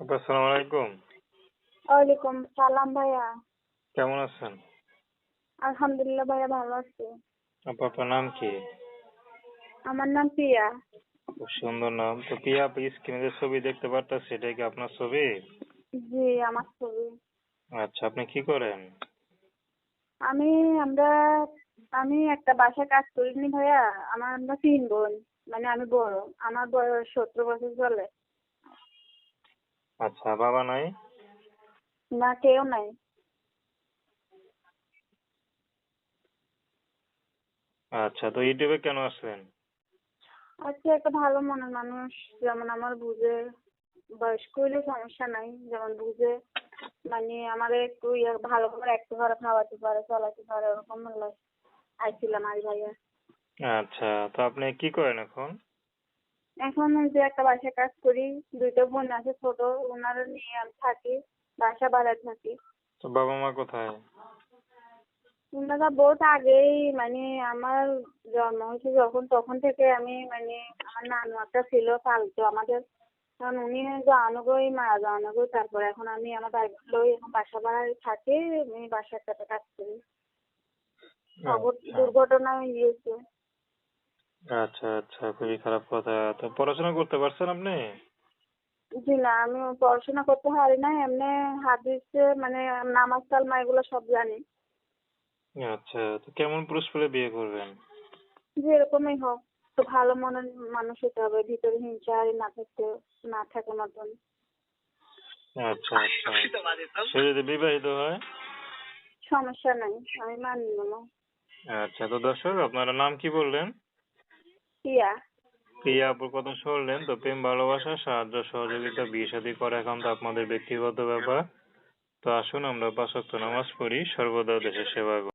আসসালামু আলাইকুম। ওয়ালাইকুম সালাম ভাইয়া। কেমন আছেন? আলহামদুলিল্লাহ ভাইয়া ভালো আছি। আপা আপনার নাম কি? আমার নাম পিয়া খুব সুন্দর নাম। তো পিয়া আপনি স্ক্রিনে যে ছবি দেখতে পারতেছি সেটা কি আপনার ছবি? জি আমার ছবি। আচ্ছা আপনি কি করেন? আমি আমরা আমি একটা বাসায় কাজ করিনি ভাইয়া। আমার আমরা তিন বোন মানে আমি বড়। আমার বয়স সত্তর বছর চলে। আচ্ছা বাবা নাই? না কেউ নাই। আচ্ছা তো ইউটিউবে কেন আসলেন? আচ্ছা একটা ভালো মনের মানুষ যেমন আমার বুঝে বয়স্ক হইলে সমস্যা নাই যেমন বুঝে মানে আমার একটু ইয়ে ভালো করে একটু ঘরে খাওয়াতে পারে চলাতে পারে ওরকম হলে। আইছিলাম আর ভাইয়া আচ্ছা তো আপনি কি করেন এখন? এখন ওই যে একটা বাসায় কাজ করি দুইটা বোন আছে ছোট ওনারা নিয়ে আমি থাকি বাসা ভাড়ায় থাকি। তো বাবা মা কোথায়? ওনারা বহুত আগেই মানে আমার জন্ম হয়েছে যখন তখন থেকে আমি মানে আমার নানু একটা ছিল পালতো আমাদের কারণ উনি জানানোগই মারা জানানোগই তারপরে এখন আমি আমার বাইকগুলোই এখন বাসা ভাড়ায় থাকি আমি বাসা একটাতে কাজ করি। আচ্ছা। দুর্ঘটনা হয়েছে আচ্ছা আচ্ছা খুবই খারাপ কথা। তো পড়াশোনা করতে পারছেন আপনি? জি না আমি পড়াশোনা করতে পারি না এমনি হাদিস মানে নামাজ কালমা এগুলো সব জানি। আচ্ছা তো কেমন পুরুষ পেলে বিয়ে করবেন? যে এরকমই হোক। তো ভালো মনের মানুষ হতে হবে ভিতরে হিংসা আর না থাকতে না থাকে মতন। আচ্ছা আচ্ছা। সে যদি বিবাহিত হয়? সমস্যা নাই আমি মানি না আচ্ছা তো দর্শক আপনার নাম কি বললেন? প্রিয়া। আপুর কথা শুনলেন তো, প্রেম, ভালোবাসা, সাহায্য, সহযোগিতা, বিয়ে শাদী করা এখন তো আপনাদের ব্যক্তিগত ব্যাপার। তো আসুন আমরা পাঁচ ওয়াক্ত নামাজ পড়ি, সর্বদা দেশের সেবা